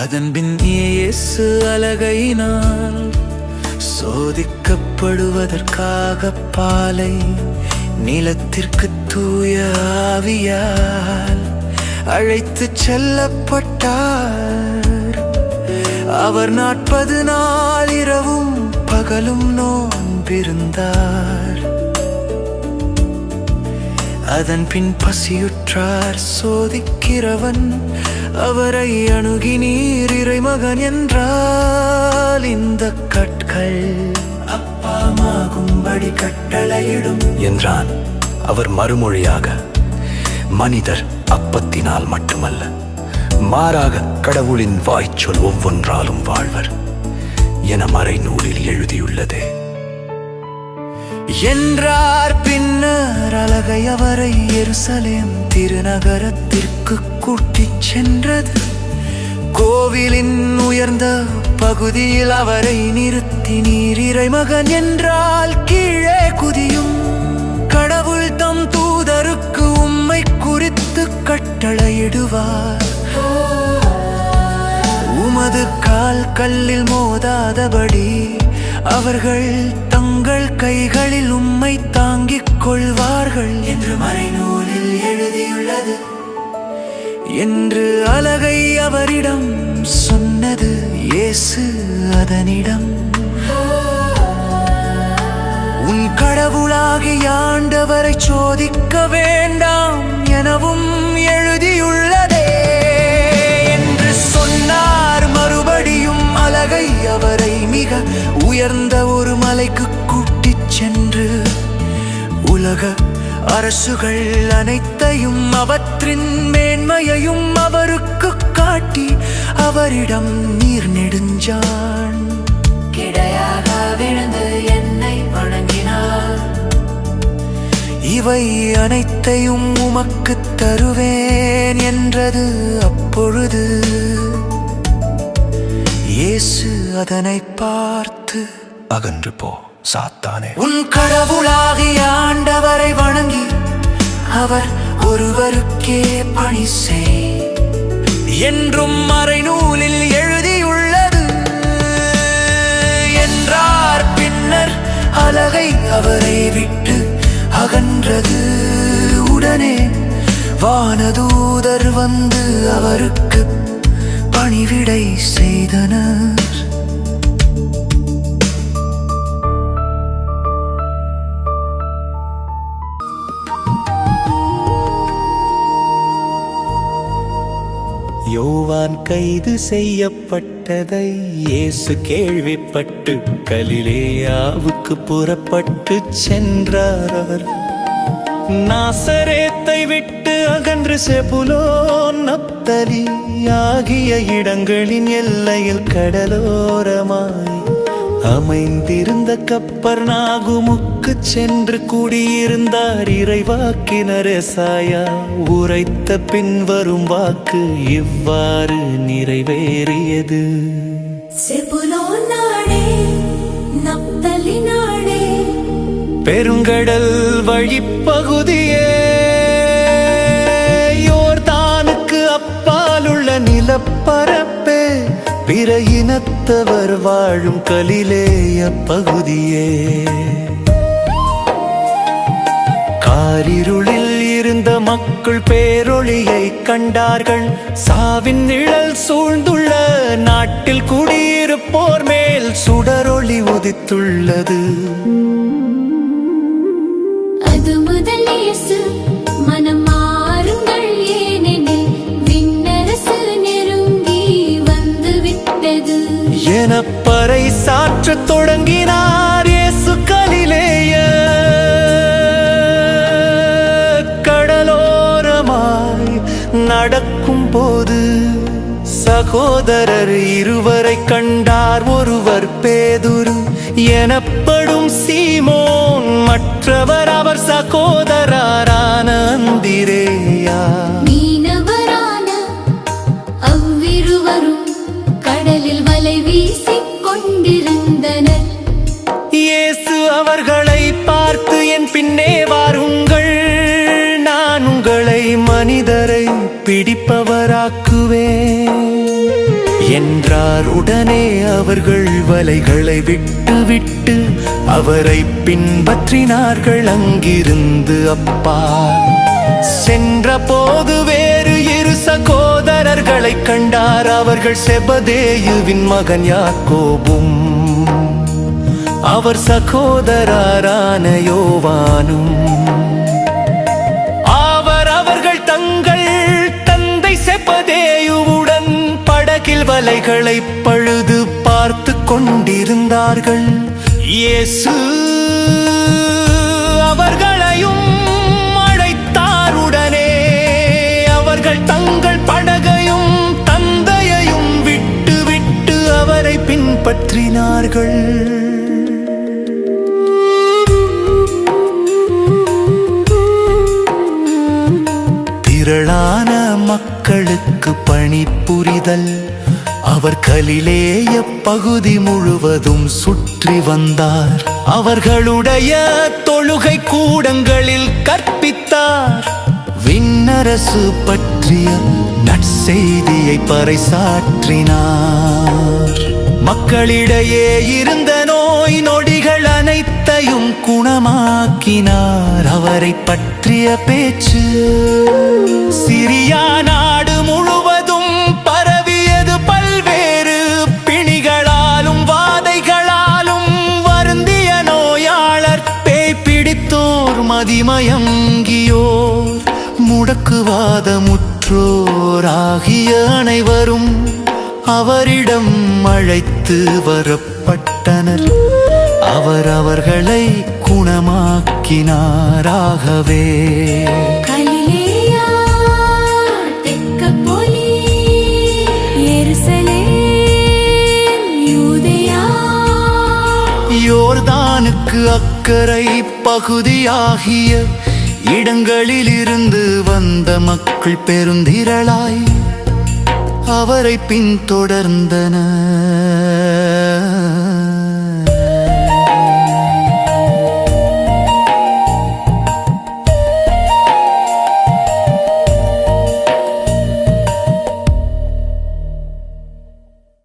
அதன் பின் இயேசு அழகையினால் சோதிக்கப்படுவதற்காக பாலை நிலத்திற்கு தூய ஆவியால் அழைத்து செல்லப்பட்டார். அவர் நாற்பது நாள் இரவும் பகலும் நோன்பிருந்தார். அதன் பின் பசியுற்றார் சோதிக்கிறவன் அவரை அணுகி நீர் இறைமகன் என்றால் இந்த கற்கள் அப்பாமாகும்படி கட்டளையிடும். என்றான் அவர் மறுமொழியாக மனிதர் அப்பத்தினால் மட்டுமல்ல மாறாக கடவுளின் வாய்ச்சொல் ஒவ்வொன்றாலும் வாழ்வர் என மறைநூலில் எழுதியுள்ளதே. என்றார் பின்னர் அழகை அவரை எருசலேம் திருநகரத்திற்கு கூட்டிச் சென்றது. கோவிலின் உயர்ந்த பகுதியில் அவரை நிறுத்தி நீர் இறைமகன் என்றால் கீழே குதியும். கடவுள் தம் தூதருக்கு உம்மை குறித்து கட்டளையிடுவார். உமது கால் கல்லில் மோதாதபடி அவர்கள் தங்கள் கைகளில் உம்மை தாங்கிக் கொள்வார்கள். என்று மறைநூலில் எழுதியுள்ளது. என்று அலகை அவரிடம் சொன்னது இயேசு அதனிடம். உன் கடவுளாகி ஆண்டவரை சோதிக்க வேண்டாம் எனவும் எழுதியுள்ளதே. என்று சொன்னார் மறுபடியும் அலகை அவரை மிக உயர்ந்த ஒரு மலைக்கு உலக அரசுகள் அனைத்தையும் அவற்றின் மேன்மையையும் அவருக்கு காட்டி அவரிடம் நீர் நெடுஞ்சான். கிடையாக விழுந்து என்னை வணங்கினார். இவை அனைத்தையும் உமக்கு தருவேன் என்றது அப்பொழுது இயேசு அதனை பார்த்து அகன்று போ. சாத்தானே. உன் கடவுளாகிய ஆண்டவரை வணங்கி அவர் ஒருவருக்கே பணி செய். என்றும் மறைநூலில் எழுதியுள்ளது என்றார் பின்னர் அலகை அவரை விட்டு அகன்றது உடனே. வானதூதர் வந்து அவருக்கு பணிவிடை செய்தனர். கைது செய்யப்பட்டதை இயேசு கேள்விப்பட்டு கலிலேயாவுக்கு புறப்பட்டு சென்றார் அவர். நாசரேத்தை விட்டு அகன்று செபுலோ நப்தலி ஆகிய இடங்களின் எல்லையில் கடலோரமாய் அமைந்திருந்த கப்பர் நாகுமுக்கு சென்று குடியிருந்தார் இறைவாக்கினர் எசாயா உரைத்த பின்வரும் வாக்கு இவ்வாறு நிறைவேறியது. பெருங்கடல் வழிப்பகுதியே பிற இனத்தவர் வாழும் கலிலேய பகுதியே. காரிருளில் இருந்த மக்கள் பேரொளியை கண்டார்கள். சாவின் நிழல் சூழ்ந்துள்ள நாட்டில் குடியிருப்போர் மேல் சுடரொளி உதித்துள்ளது. என பறை சாற்றத் தொடங்கினார் இயேசு கலிலேய கடலோரமாய் நடக்கும் போது சகோதரர் இருவரை கண்டார் ஒருவர் பேதுரு எனப்படும் சீமோன் மற்றவர் அவர் சகோதரரான அந்திரேயா மனிதரை பிடிப்பவராக்குவே என்றார் உடனே அவர்கள் வலைகளை விட்டு விட்டு. அவரை பின்பற்றினார்கள் அங்கிருந்து அப்பா. சென்ற போது வேறு இரு சகோதரர்களை கண்டார். அவர்கள் செபதேயுவின் மகன் யாக்கோபும். அவர் சகோதரரான யோவானும். படகில் பழுது பார்த்து கொண்டிருந்தார்கள். இயேசு அவர்களையும் அழைத்தாருடனே அவர்கள் தங்கள் படகையும் தந்தையையும் விட்டு விட்டு அவரை பின்பற்றினார்கள். திரளான மக்களுக்கு பணிபுரிதல் அவர் கலிலேய பகுதி முழுவதும் சுற்றி வந்தார். அவர்களுடைய தொழுகை கூடங்களில் கற்பித்தார். விண்ணரசு பற்றிய நற்செய்தியை பறைசாற்றினார். மக்களிடையே இருந்த நோய் நொடிகள் அனைத்தையும் குணமாக்கினார். அவரை பற்றிய பேச்சு சிரியா நாடு முழு மதிமயங்கியோர் முடக்குவாதமுற்றோர் ஆகிய அனைவரும் அவரிடம் அழைத்து வரப்பட்டனர். அவர் அவர்களை குணமாக்கினாராகவே யோர்தானுக்கு அக்கறை பகுதியாகிய இடங்களிலிருந்து வந்த மக்கள் பெருந்திரளாய் அவரை பின்தொடர்ந்தனர்.